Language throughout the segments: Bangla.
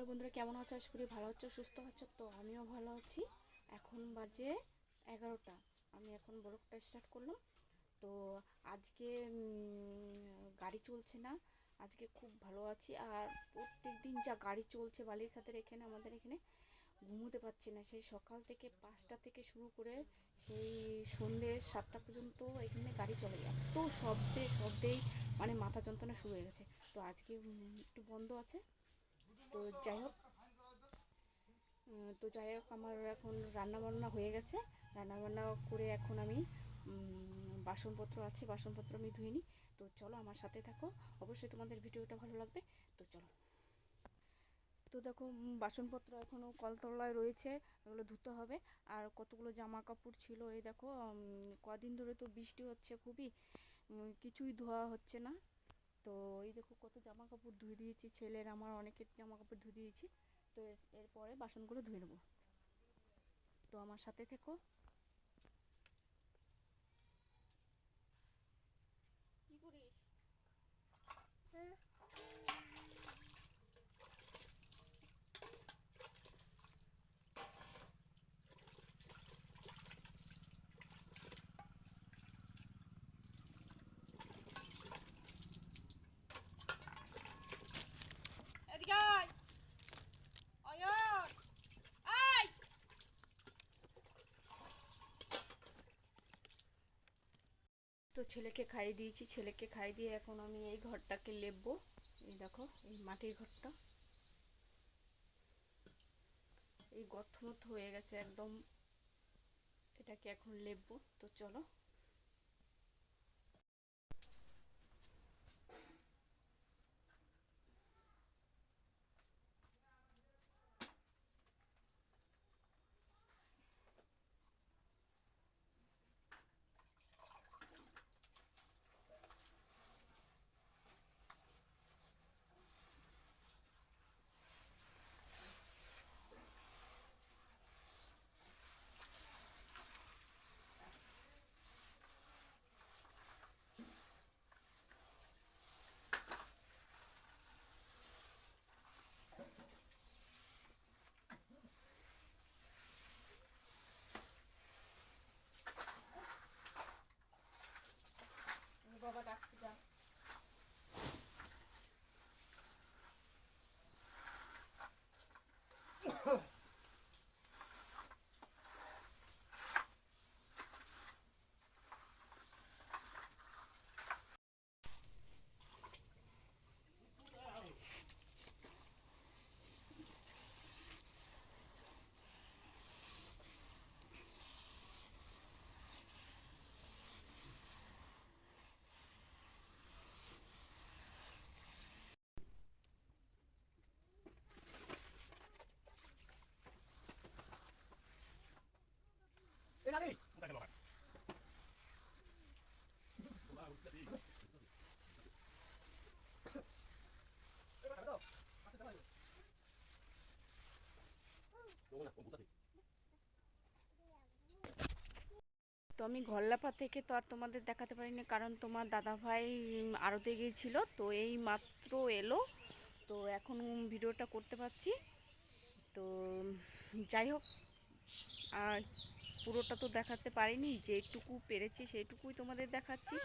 হ্যালো বন্ধুরা, কেমন আছো? আশা করি ভালো আছো, সুস্থ আছো। তো আমিও ভালো আছি। এখন বাজে এগারোটা। আমি এখন ব্লগটা স্টার্ট করলাম। তো আজকে গাড়ি চলছে না। আজকে খুব ভালো আছি। আর প্রত্যেক দিন যা গাড়ি চলছে বালির খাতের এখানে, আমাদের এখানে, ঘুমোতে পারছি না। সেই সকাল থেকে পাঁচটা থেকে শুরু করে সেই সন্ধ্যে সাতটা পর্যন্ত এখানে গাড়ি চলে এত শব্দে শব্দেই মানে মাথা যন্ত্রণা শুরু হয়ে গেছে। তো আজকে একটু বন্ধ আছে। তো যাই হোক তো যাই হোক, আমার এখন রান্না বান্না হয়ে গেছে। রান্না বান্না করে এখন আমি বাসনপত্র আছে, বাসনপত্র আমি ধুয়ে নিই। তো চলো আমার সাথে থাকো। অবশ্যই তোমাদের ভিডিওটা ভালো লাগবে। তো চলো। তো দেখো বাসনপত্র এখনও কলতলায় রয়েছে, এগুলো ধুতে হবে। আর কতগুলো জামা কাপড় ছিল, এই দেখো কদিন ধরে তো বৃষ্টি হচ্ছে খুবই। কিছুই ধোয়া হচ্ছে না। তো এই দেখো কত জামা কাপড় ধুয়ে দিয়েছি, ছেলের আমার অনেকের জামা কাপড় ধুয়ে দিয়েছি। তো এরপরে বাসনগুলো ধুয়ে নেব। তো আমার সাথে থেকো। তো ছেলেকে খাইয়ে দিয়েছি, ছেলেকে খাইয়ে দিয়ে এখন আমি এই ঘরটাকে লেপবো। এই দেখো, এই মাটির ঘরটা। এই গর্ত মতো হয়ে গেছে একদম। এটাকে এখন লেপবো। তো চলো। তো আমি ঘরলাপা থেকে তো আর তোমাদের দেখাতে পারিনি কারণ তোমার দাদাভাই উম, আড়তে গিয়েছিল তো এই মাত্র এলো। তো এখন ভিডিওটা করতে পারছি। তো যাই হোক আর পুরোটা তো দেখাতে পারিনি যেটুকু পেরেছি সেইটুকুই তোমাদের দেখাচ্ছি।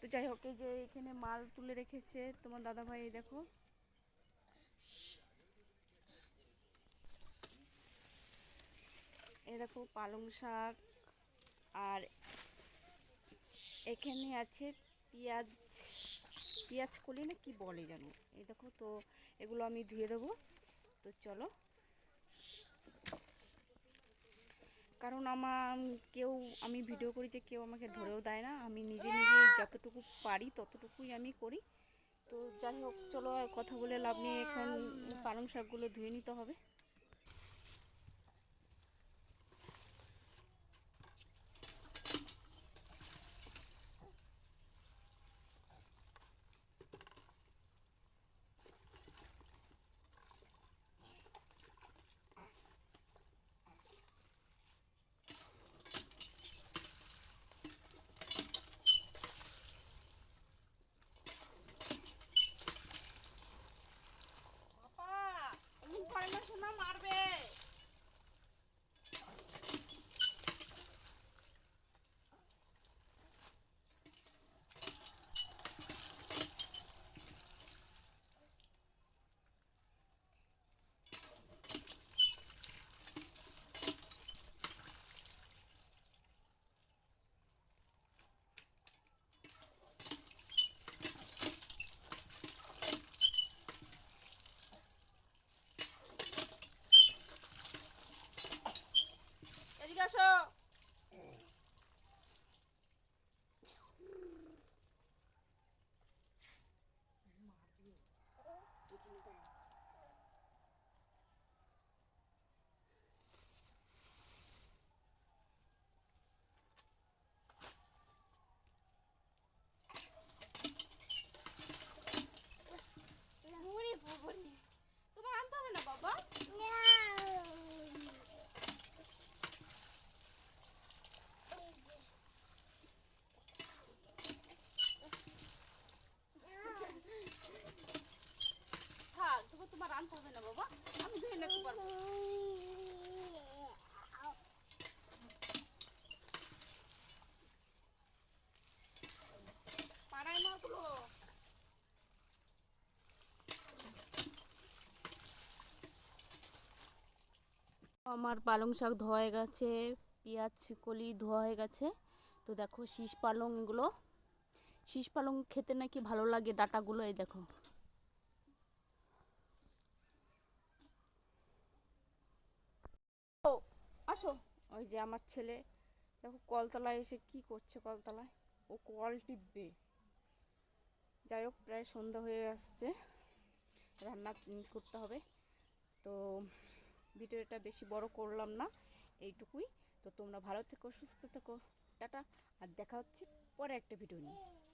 তো যাই হোক এই যে এখানে মাল তুলে রেখেছে তোমার দাদাভাই এই দেখো। এই দেখো পালং শাক আর এখানে আছে পেঁয়াজ পেঁয়াজ কলি না কি বলে যেন? এই দেখো তো এগুলো আমি ধুয়ে দেবো। তো চলো। কারণ আমার কেউ, আমি ভিডিও করি যে কেউ আমাকে ধরেও দেয় না। আমি নিজে নিজে যতটুকু পারি ততটুকুই আমি করি। তো যাই হোক, চলো কথা বলে লাভ নেই। এখন পালং শাকগুলো ধুয়ে নিতে হবে। আমার পালং শাক ধোয়া হয়ে গেছে, পেঁয়াজ, কলি ধোয়া হয়ে গেছে। তো দেখো শীষ পালং এগুলো। শীষ পালং খেতে নাকি ভালো লাগে ডাটাগুলো, এই দেখো। আসো। ওই যে আমার ছেলে, দেখো কলতলায় এসে কি করছে কলতলায়? ও কল টিপবে। যাই হোক, প্রায় সন্ধ্যা হয়ে আসছে। রান্না করতে হবে। তো ভিডিওটা বেশি বড় করলাম না, এইটুকুই। তো তোমরা ভালো থেকো, সুস্থ থেকো। টাটা। আর দেখা হচ্ছে পরে একটা ভিডিও নিয়ে।